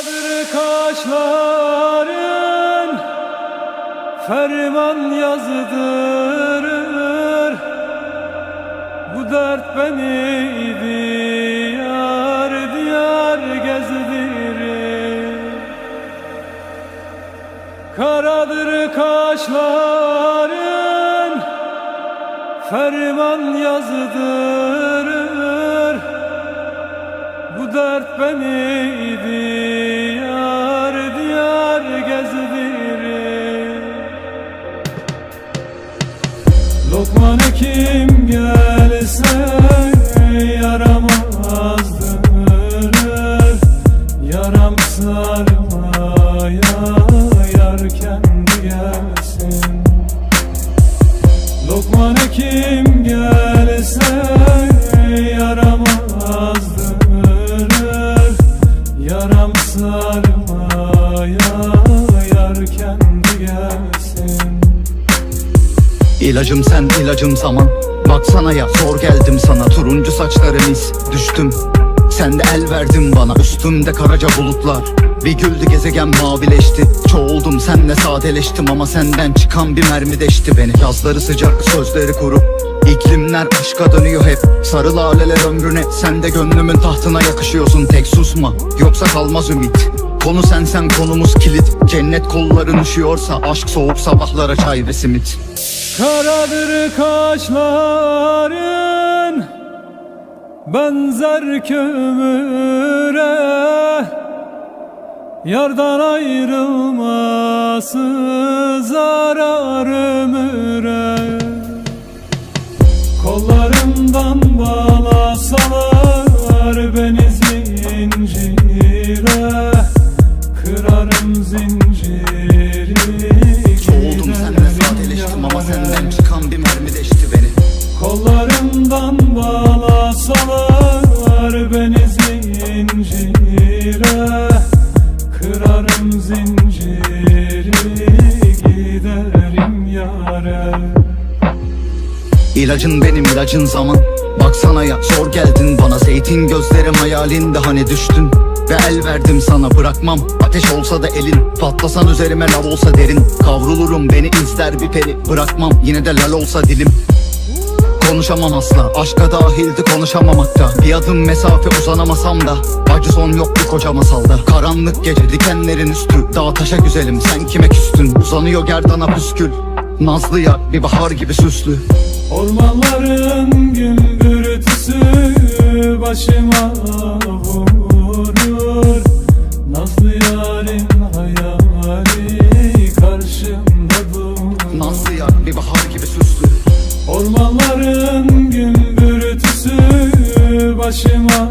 Karadır kaşların Ferman yazdırır. Bu dert beni diyar diyar gezdirir. Karadır kaşların Ferman yazdırır. Bu dert beni kim gelse yaramazdır Yaram sarmaya yar kendi gelsin. Lokman kim gelse yaramazdır Yaram sarmaya yar kendi gelsin İlacım sen ilacım zaman. Baksana ya zor geldim sana. Turuncu saçların iz düştüm. Sen de el verdin bana. Üstümde karaca bulutlar. Bir güldü gezegen mavileşti. Çoğuldum senle sadeleştim Ama senden çıkan bir mermi deşti beni. Yazları sıcak sözleri kuru. İklimler aşka dönüyor hep. Sarı laleler ömrüne Sen de gönlümün tahtına yakışıyorsun. Tek susma yoksa kalmaz ümit Konu sen sen konumuz kilit. Cennet kolların üşüyorsa Aşk soğuk sabahlara çay ve simit. Karadır kaşların Benzer kömüre. Yardan ayrılması Zarar ömüre. Kollarımdan bağlasalar Beni Kırarım zinciri sadeleştim ama senden çıkan bir mermi deşti beni. Kollarımdan bağlasalar beni zincire. Kırarım zinciri giderim yare. İlacın benim ilacın zaman Baksana ya zor geldin bana. Zeytin gözlerim hayalinde. Hani düştün Ve el verdim sana. Bırakmam Ateş olsa da elin. Patlasan üzerime lav olsa derin. Kavrulurum beni izler bir peri. Bırakmam yine de lal olsa dilim. Konuşamam asla. Aşka dahildi konuşamamakta Bir adım mesafe uzanamasam da. Acı son yok bir koca masalda. Karanlık gece dikenlerin üstü. Dağ taşa güzelim. Sen kime küstün? Uzanıyor gerdana püskül Nazlı ya bir bahar gibi süslü. Ormanların başıma vurur. Nazlı yarın hayali karşımda dur Nazlı ya bir bahar gibi süslü. Ormanların gümbürtüsü başıma